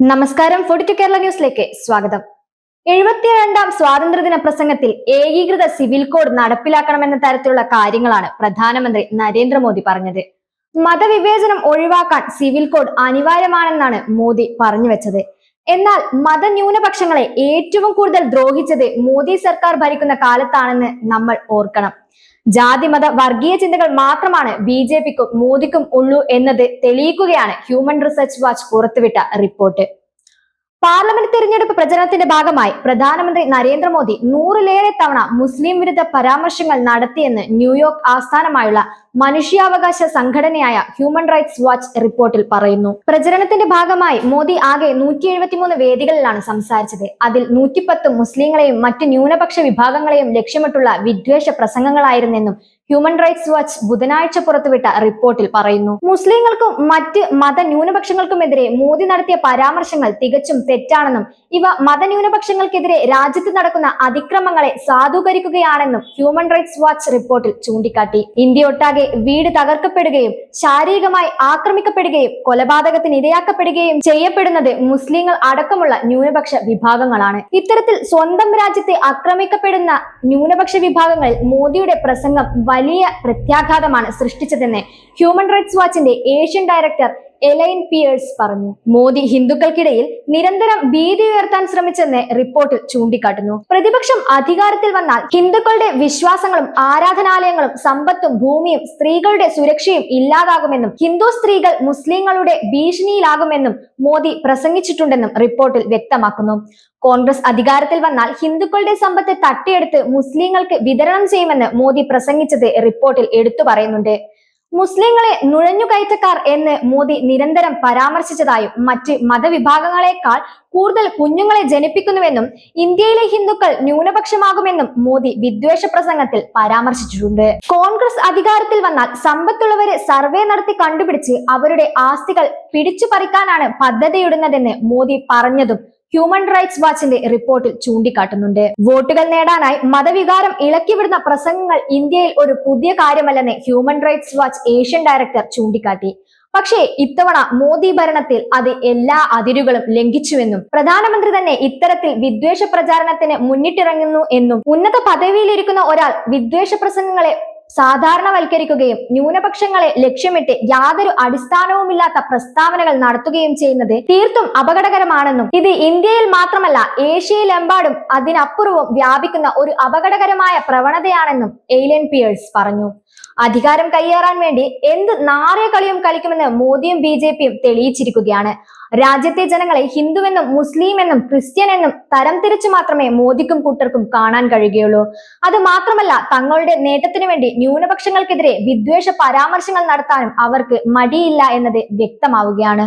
നമസ്കാരം. Forty to Kerala ന്യൂസിലേക്ക് സ്വാഗതം. എഴുപത്തിരണ്ടാം സ്വാതന്ത്ര്യദിന പ്രസംഗത്തിൽ ഏകീകൃത സിവിൽ കോഡ് നടപ്പിലാക്കണമെന്ന തരത്തിലുള്ള കാര്യങ്ങളാണ് പ്രധാനമന്ത്രി നരേന്ദ്രമോദി പറഞ്ഞത്. മതവിവേചനം ഒഴിവാക്കാൻ സിവിൽ കോഡ് അനിവാര്യമാണെന്നാണ് മോദി പറഞ്ഞു വെച്ചത്. എന്നാൽ മതന്യൂനപക്ഷങ്ങളെ ഏറ്റവും കൂടുതൽ ദ്രോഹിച്ചത് മോദി സർക്കാർ ഭരിക്കുന്ന കാലത്താണെന്ന് നമ്മൾ ഓർക്കണം. ജാതി മത വർഗീയ ചിന്തകൾ മാത്രമാണ് ബി ജെ പിക്കും മോദിക്കും ഉള്ളൂ എന്നത് തെളിയിക്കുകയാണ് ഹ്യൂമൻ റിസർച്ച് വാച്ച് പുറത്തുവിട്ട റിപ്പോർട്ട്. പാർലമെന്റ് തെരഞ്ഞെടുപ്പ് പ്രചരണത്തിന്റെ ഭാഗമായി പ്രധാനമന്ത്രി നരേന്ദ്രമോദി നൂറിലേറെ തവണ മുസ്ലിം വിരുദ്ധ പരാമർശങ്ങൾ നടത്തിയെന്ന് ന്യൂയോർക്ക് ആസ്ഥാനമായുള്ള മനുഷ്യാവകാശ സംഘടനയായ ഹ്യൂമൻ റൈറ്റ്സ് വാച്ച് റിപ്പോർട്ടിൽ പറയുന്നു. പ്രചരണത്തിന്റെ ഭാഗമായി മോദി ആകെ നൂറ്റി എഴുപത്തിമൂന്ന് വേദികളിലാണ് സംസാരിച്ചത്. അതിൽ നൂറ്റിപ്പത്ത് മുസ്ലിങ്ങളെയും മറ്റ് ന്യൂനപക്ഷ വിഭാഗങ്ങളെയും ലക്ഷ്യമിട്ടുള്ള വിദ്വേഷ പ്രസംഗങ്ങളായിരുന്നെന്നും ഹ്യൂമൻ റൈറ്റ്സ് വാച്ച് ബുധനാഴ്ച പുറത്തുവിട്ട റിപ്പോർട്ടിൽ പറയുന്നു. മുസ്ലിങ്ങൾക്കും മറ്റ് മത ന്യൂനപക്ഷങ്ങൾക്കുമെതിരെ മോദി നടത്തിയ പരാമർശങ്ങൾ തികച്ചും തെറ്റാണെന്നും ഇവ മതന്യൂനപക്ഷങ്ങൾക്കെതിരെ രാജ്യത്ത് നടക്കുന്ന അതിക്രമങ്ങളെ സാധൂകരിക്കുകയാണെന്നും ഹ്യൂമൻ റൈറ്റ്സ് വാച്ച് റിപ്പോർട്ടിൽ ചൂണ്ടിക്കാട്ടി. ഇന്ത്യയൊട്ടാകെ വീട് തകർക്കപ്പെടുകയും ശാരീരികമായി ആക്രമിക്കപ്പെടുകയും കൊലപാതകത്തിന് ഇരയാക്കപ്പെടുകയും ചെയ്യപ്പെടുന്നത് മുസ്ലിങ്ങൾ അടക്കമുള്ള ന്യൂനപക്ഷ വിഭാഗങ്ങളാണ്. ഇത്തരത്തിൽ സ്വന്തം രാജ്യത്തെ ആക്രമിക്കപ്പെടുന്ന ന്യൂനപക്ഷ വിഭാഗങ്ങളിൽ മോദിയുടെ പ്രസംഗം വലിയ പ്രത്യാഘാതമാണ് സൃഷ്ടിച്ചതെന്ന് ഹ്യൂമൻ റൈറ്റ്സ് വാച്ചിന്റെ ഏഷ്യൻ ഡയറക്ടർ എലൈൻ പിയേഴ്സ് പറഞ്ഞു. മോദി ഹിന്ദുക്കൾക്കിടയിൽ നിരന്തരം ഭീതി ഉയർത്താൻ ശ്രമിച്ചെന്ന് റിപ്പോർട്ടിൽ ചൂണ്ടിക്കാട്ടുന്നു. പ്രതിപക്ഷം അധികാരത്തിൽ വന്നാൽ ഹിന്ദുക്കളുടെ വിശ്വാസങ്ങളും ആരാധനാലയങ്ങളും സമ്പത്തും ഭൂമിയും സ്ത്രീകളുടെ സുരക്ഷയും ഇല്ലാതാകുമെന്നും ഹിന്ദു സ്ത്രീകൾ മുസ്ലിങ്ങളുടെ ഭീഷണിയിലാകുമെന്നും മോദി പ്രസംഗിച്ചിട്ടുണ്ടെന്നും റിപ്പോർട്ടിൽ വ്യക്തമാക്കുന്നു. കോൺഗ്രസ് അധികാരത്തിൽ വന്നാൽ ഹിന്ദുക്കളുടെ സമ്പത്ത് തട്ടിയെടുത്ത് മുസ്ലിങ്ങൾക്ക് വിതരണം ചെയ്യുമെന്ന് മോദി പ്രസംഗിച്ചത് റിപ്പോർട്ടിൽ എടുത്തു പറയുന്നുണ്ട്. മുസ്ലിങ്ങളെ നുഴഞ്ഞുകയറ്റക്കാർ എന്ന് മോദി നിരന്തരം പരാമർശിച്ചതായും മറ്റ് മതവിഭാഗങ്ങളെക്കാൾ കൂടുതൽ കുഞ്ഞുങ്ങളെ ജനിപ്പിക്കുന്നുവെന്നും ഇന്ത്യയിലെ ഹിന്ദുക്കൾ ന്യൂനപക്ഷമാകുമെന്നും മോദി വിദ്വേഷ പ്രസംഗത്തിൽ പരാമർശിച്ചിട്ടുണ്ട്. കോൺഗ്രസ് അധികാരത്തിൽ വന്നാൽ സമ്പത്തുള്ളവരെ സർവേ നടത്തി കണ്ടുപിടിച്ച് അവരുടെ ആസ്തികൾ പിടിച്ചു പറിക്കാനാണ് പദ്ധതിയിടുന്നതെന്ന് മോദി പറഞ്ഞതും ഹ്യൂമൻ റൈറ്റ്സ് വാച്ചിന്റെ റിപ്പോർട്ടിൽ ചൂണ്ടിക്കാട്ടുന്നുണ്ട്. വോട്ടുകൾ നേടാനായി മതവികാരം ഇളക്കിവിടുന്ന പ്രസംഗങ്ങൾ ഇന്ത്യയിൽ ഒരു പുതിയ കാര്യമല്ലെന്ന് human rights watch Asian director ചൂണ്ടിക്കാട്ടി. പക്ഷേ ഇത്തവണ മോദി ഭരണത്തിൽ അത് എല്ലാ അതിരുകളും ലംഘിച്ചുവെന്നും പ്രധാനമന്ത്രി തന്നെ ഇത്തരത്തിൽ വിദ്വേഷ പ്രചാരണത്തിന് മുന്നിട്ടിറങ്ങുന്നു എന്നും ഉന്നത പദവിയിലിരിക്കുന്ന ഒരാൾ വിദ്വേഷ പ്രസംഗങ്ങളെ സാധാരണവൽക്കരിക്കുകയും ന്യൂനപക്ഷങ്ങളെ ലക്ഷ്യമിട്ട് യാതൊരു അടിസ്ഥാനവുമില്ലാത്ത പ്രസ്താവനകൾ നടത്തുകയും ചെയ്യുന്നത് തീർത്തും അപകടകരമാണെന്നും ഇത് ഇന്ത്യയിൽ മാത്രമല്ല ഏഷ്യയിലെമ്പാടും അതിനപ്പുറവും വ്യാപിക്കുന്ന ഒരു അപകടകരമായ പ്രവണതയാണെന്നും എയ്ലൻ പിയേഴ്സ് പറഞ്ഞു. അധികാരം കൈയേറാൻ വേണ്ടി എന്ത് നാറിയ കളിയും കളിക്കുമെന്ന് മോദിയും ബി ജെ പിയും തെളിയിച്ചിരിക്കുകയാണ്. രാജ്യത്തെ ജനങ്ങളെ ഹിന്ദുവെന്നും മുസ്ലിം എന്നും ക്രിസ്ത്യൻ എന്നും തരം തിരിച്ചു മാത്രമേ മോദിക്കും കൂട്ടർക്കും കാണാൻ കഴിയുകയുള്ളൂ. അത് മാത്രമല്ല തങ്ങളുടെ നേട്ടത്തിനു വേണ്ടി ന്യൂനപക്ഷങ്ങൾക്കെതിരെ വിദ്വേഷ പരാമർശങ്ങൾ നടത്താനും അവർക്ക് മടിയില്ല എന്നത് വ്യക്തമാവുകയാണ്.